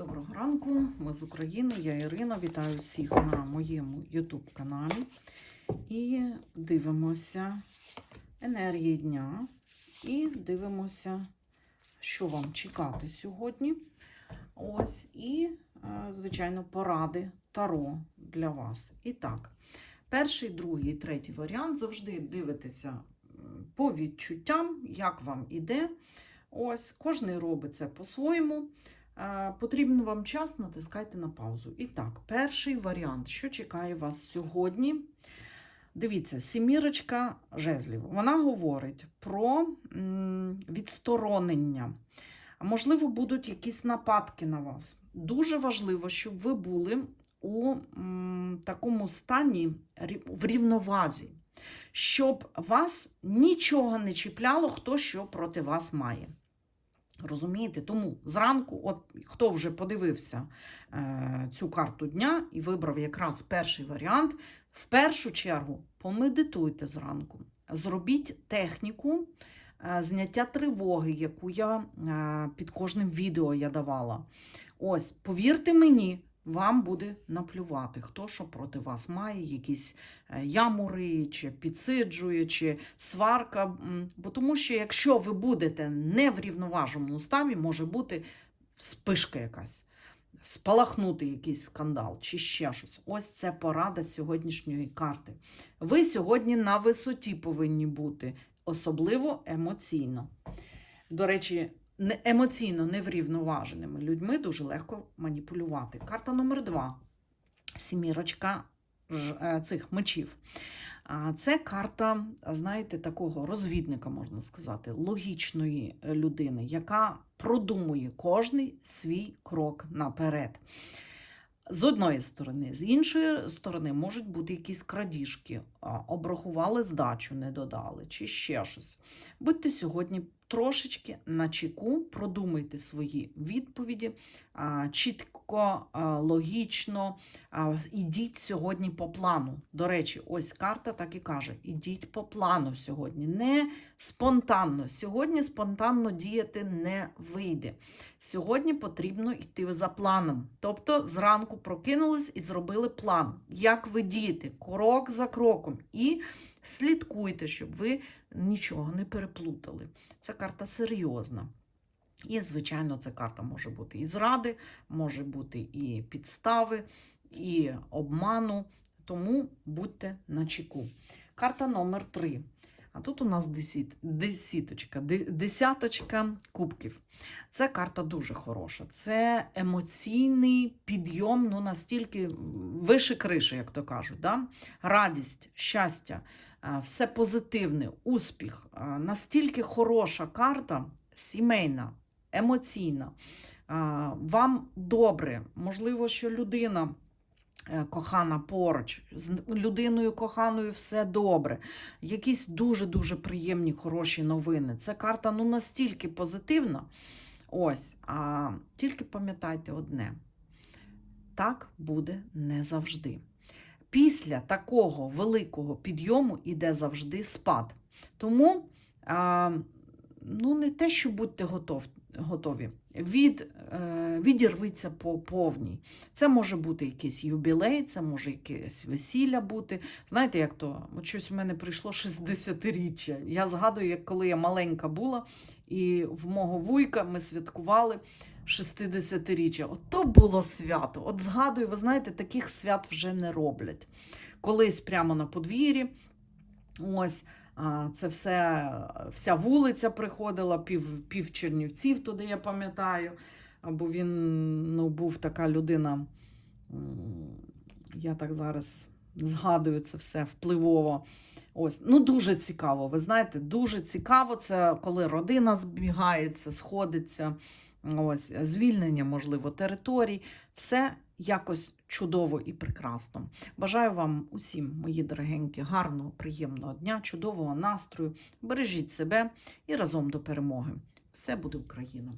Доброго ранку, ми з України, я Ірина. Вітаю всіх на моєму YouTube каналі. І дивимося енергії дня. І дивимося, що вам чекати сьогодні. Ось, і, е, звичайно, поради Таро для вас. І так, перший, другий, третій варіант завжди дивитеся по відчуттям, як вам іде. Ось, кожний робить це по-своєму. Е, Потрібен вам час, натискайте на паузу. І так, перший варіант, що чекає вас сьогодні. Дивіться, сімірочка жезлів. Вона говорить про відсторонення. Можливо, будуть якісь нападки на вас. Дуже важливо, щоб ви були у такому стані в рівновазі, щоб вас нічого не чіпляло, хто що проти вас має. Розумієте? Тому зранку, от хто вже подивився е, цю карту дня і вибрав якраз перший варіант, в першу чергу помедитуйте зранку, зробіть техніку е, зняття тривоги, яку я е, під кожним відео я давала. Ось, повірте мені, вам буде наплювати, хто що проти вас має, якісь е, ямури, чи підсиджує, чи сварка. Бо тому що якщо ви будете не в рівноваженому ставі, може бути спишка якась, спалахнути якийсь скандал чи ще щось. Ось це порада сьогоднішньої карти. Ви сьогодні на висоті повинні бути, особливо емоційно. До речі, емоційно неврівноваженими людьми дуже легко маніпулювати. Карта номер два. Сімірочка е, цих мечів. Це карта, знаєте, такого розвідника, можна сказати, логічної людини, яка продумує кожний свій крок наперед. З одної сторони, з іншої сторони, можуть бути якісь крадіжки, обрахували здачу, не додали, чи ще щось. Будьте сьогодні трошечки на чеку, продумайте свої відповіді чітко, логічно. Ідіть сьогодні по плану. До речі, ось карта так і каже: ідіть по плану сьогодні, не спонтанно. Сьогодні спонтанно діяти не вийде. Сьогодні потрібно йти за планом. Тобто зранку прокинулись і зробили план, як ви дієте, крок за кроком. І слідкуйте, щоб ви нічого не переплутали. Ця карта серйозна. І, звичайно, ця карта може бути і зради, може бути і підстави, і обману. Тому будьте на чеку. Карта номер 3. А тут у нас десіт, десіточка, десяточка кубків. Це карта дуже хороша. Це емоційний підйом, ну настільки вище криші, як то кажуть. Да? Радість, щастя, все позитивне, успіх. Настільки хороша карта, сімейна, емоційна. Вам добре, можливо, що людина. Е, Кохана поруч, з людиною коханою все добре. Якісь дуже-дуже приємні, хороші новини. Це карта ну настільки позитивна. Ось, а тільки пам'ятайте одне: так буде не завжди. Після такого великого підйому іде завжди спад. Тому а, ну, не те, що будьте готов, готові. Від, е, відірвіться по повній. Це може бути якийсь юбілей, це може якесь весілля бути. Знаєте, як то? От щось в мене прийшло 60-річчя. Я згадую, як коли я маленька була, і в мого вуйка ми святкували 60-річчя. От то було свято. От згадую, ви знаєте, таких свят вже не роблять. Колись прямо на подвір'ї. Ось. Це все, вся вулиця приходила, пів, пів Чернівців туди, я пам'ятаю. Бо він ну, був така людина, я так зараз згадую це все впливово. Ось, ну дуже цікаво. Ви знаєте, дуже цікаво. Це коли родина збігається, сходиться, ось звільнення, можливо, територій. Все якось чудово і прекрасно. Бажаю вам усім, мої дорогенькі, гарного, приємного дня, чудового настрою. Бережіть себе і разом до перемоги. Все буде Україна!